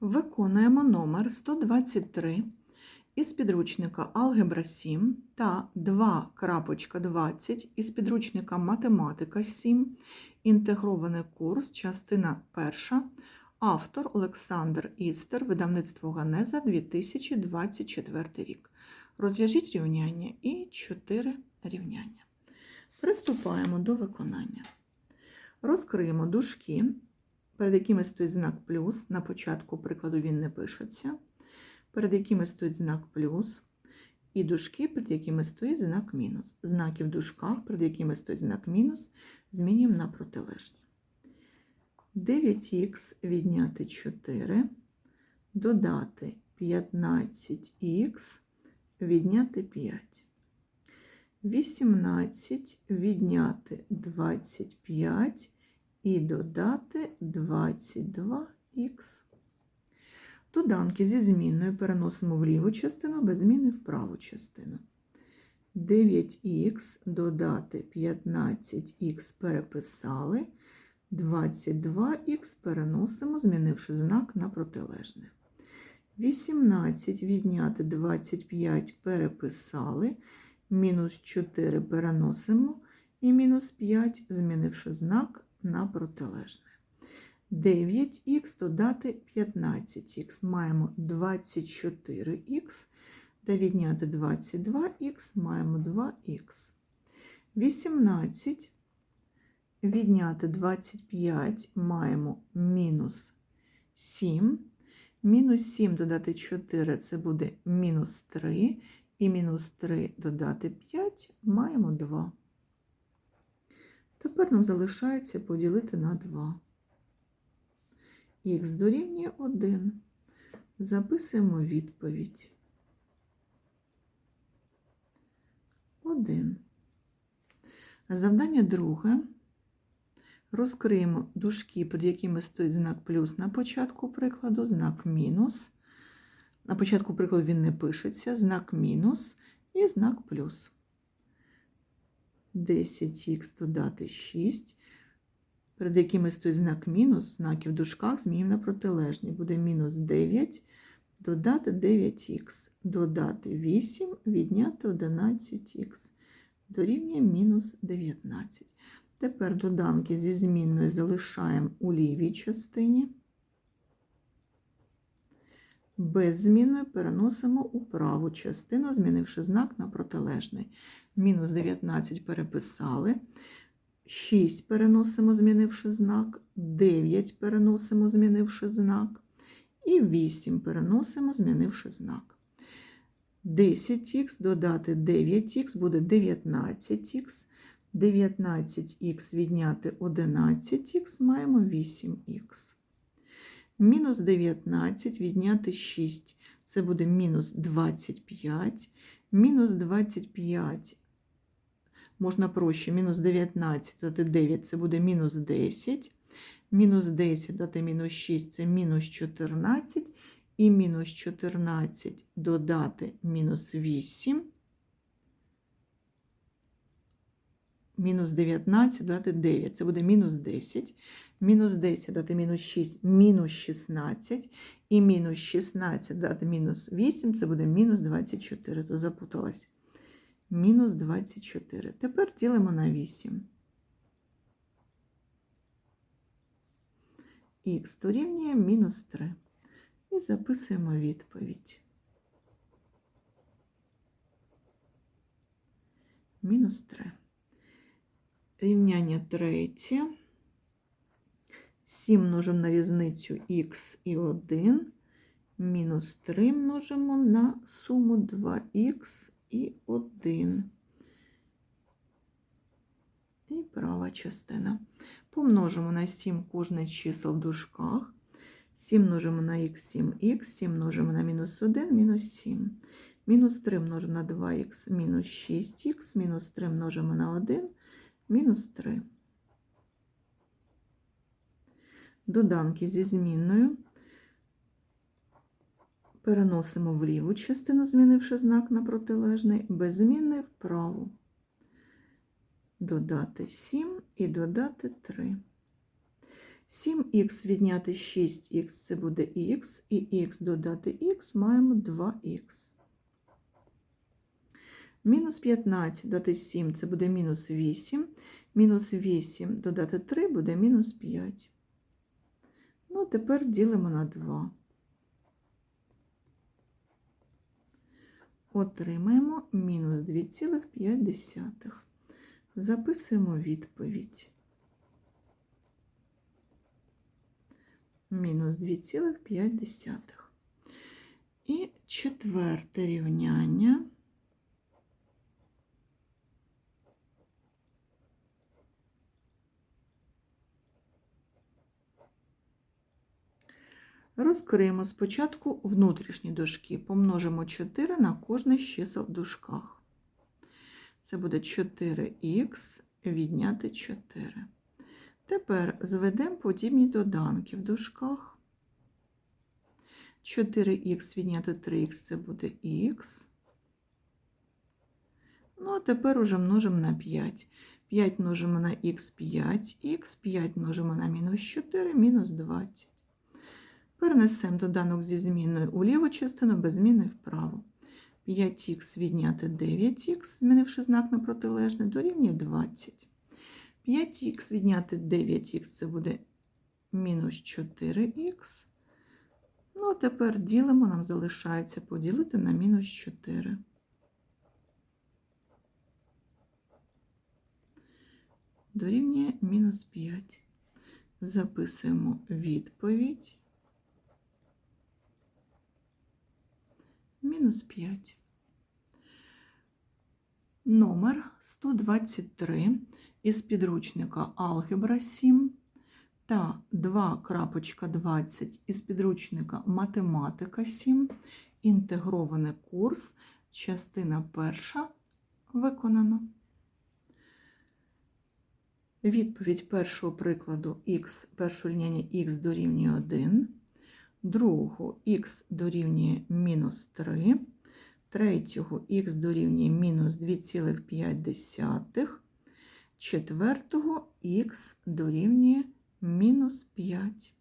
Виконуємо номер 123 із підручника Алгебра 7 та 2.20 із підручника Математика 7, інтегрований курс, частина 1, автор Олександр Істер, видавництво Ганеза 2024 рік. Розв'яжіть рівняння і 4 рівняння. Приступаємо до виконання. Розкриємо дужки, перед якими стоїть знак плюс. На початку прикладу він не пишеться. Перед якими стоїть знак плюс. І дужки, перед якими стоїть знак мінус. Знаки в дужках, перед якими стоїть знак мінус, змінюємо на протилежні. 9х відняти 4, додати 15х, відняти 5. 18 відняти 25 і додати 22х. Доданки зі змінною переносимо в ліву частину, без зміни в праву частину. 9х додати 15х переписали, 22х переносимо, змінивши знак на протилежне. 18 відняти 25 переписали, мінус 4 переносимо і мінус 5, змінивши знак на протилежне. 9х додати 15х. Маємо 24х, де відняти 22х, маємо 2х. 18 відняти 25 маємо мінус 7. Мінус 7 додати 4 це буде мінус 3. І мінус 3 додати 5 маємо 2. Тепер нам залишається поділити на 2. Х дорівнює 1. Записуємо відповідь. 1. Завдання друге. Розкриємо дужки, під якими стоїть знак плюс на початку прикладу, знак мінус. На початку прикладу він не пишеться, знак мінус і знак плюс. 10х додати 6, перед якими стоїть знак мінус, знаки в дужках змінюємо на протилежні. Буде мінус 9, додати 9х, додати 8, відняти 11х. Дорівнює мінус 19. Тепер доданки зі змінною залишаємо у лівій частині. Без змінної переносимо у праву частину, змінивши знак на протилежний. Мінус 19 переписали. 6 переносимо, змінивши знак, 9 переносимо, змінивши знак. І 8 переносимо, змінивши знак. 10х додати 9х буде 19х. 19х відняти 11х маємо 8х. Мінус 19 відняти 6. Це буде мінус 25. Мінус 25 можна проще. Мінус 19 додати 9 це буде мінус 10. Мінус 10 додати мінус 6 це мінус 14. І мінус 14 додати мінус 8. Мінус 19 додати 9. Це буде мінус 10 мінус 10 дати мінус 6, мінус 16, і мінус 16 дати мінус 8, це буде мінус 24, то запуталась. Мінус 24. Тепер ділимо на 8. Х дорівнює мінус 3. І записуємо відповідь. Мінус 3. Рівняння третє. 7 множимо на різницю х і 1, мінус 3 множимо на суму 2х і 1. І права частина. Помножимо на 7 кожне чисел в дужках. 7 множимо на х 7х, 7 множимо на мінус 1, мінус 7. Мінус 3 множимо на 2х, мінус 6х, мінус 3 множимо на 1, мінус 3. Доданки зі змінною. Переносимо в ліву частину, змінивши знак на протилежний, беззмінний вправу. Додати 7 і додати 3. 7х відняти 6х це буде х, і х додати х маємо 2х. Мінус 15 додати 7 це буде мінус 8. Мінус 8 додати 3 буде мінус 5. Ну, тепер ділимо на 2. Отримаємо мінус 2,5. Записуємо відповідь. Мінус 2,5. І четверте рівняння. Розкриємо спочатку внутрішні дужки, помножимо 4 на кожне з чисел в дужках. Це буде 4х відняти 4. Тепер зведемо подібні доданки в дужках. 4х відняти 3х це буде х. Ну, а тепер уже множимо на 5. 5 множимо на х 5, х 5 множимо на мінус 4, мінус 20. Перенесемо доданок зі зміною у ліву частину, без зміни вправо. 5х відняти 9х, змінивши знак на протилежний, дорівнює 20. 5х відняти 9х це буде мінус 4х. Ну, а тепер ділимо, нам залишається поділити на мінус 4. Дорівнює мінус 5. Записуємо відповідь. Мінус 5. Номер 123 із підручника Алгебра 7 та 2.20 із підручника Математика 7. Інтегрований курс, частина перша виконано. Відповідь першого прикладу х, першого рівняння х дорівнює 1, другого х дорівнює мінус 3, третього х дорівнює мінус 2,5, четвертого х дорівнює мінус 5.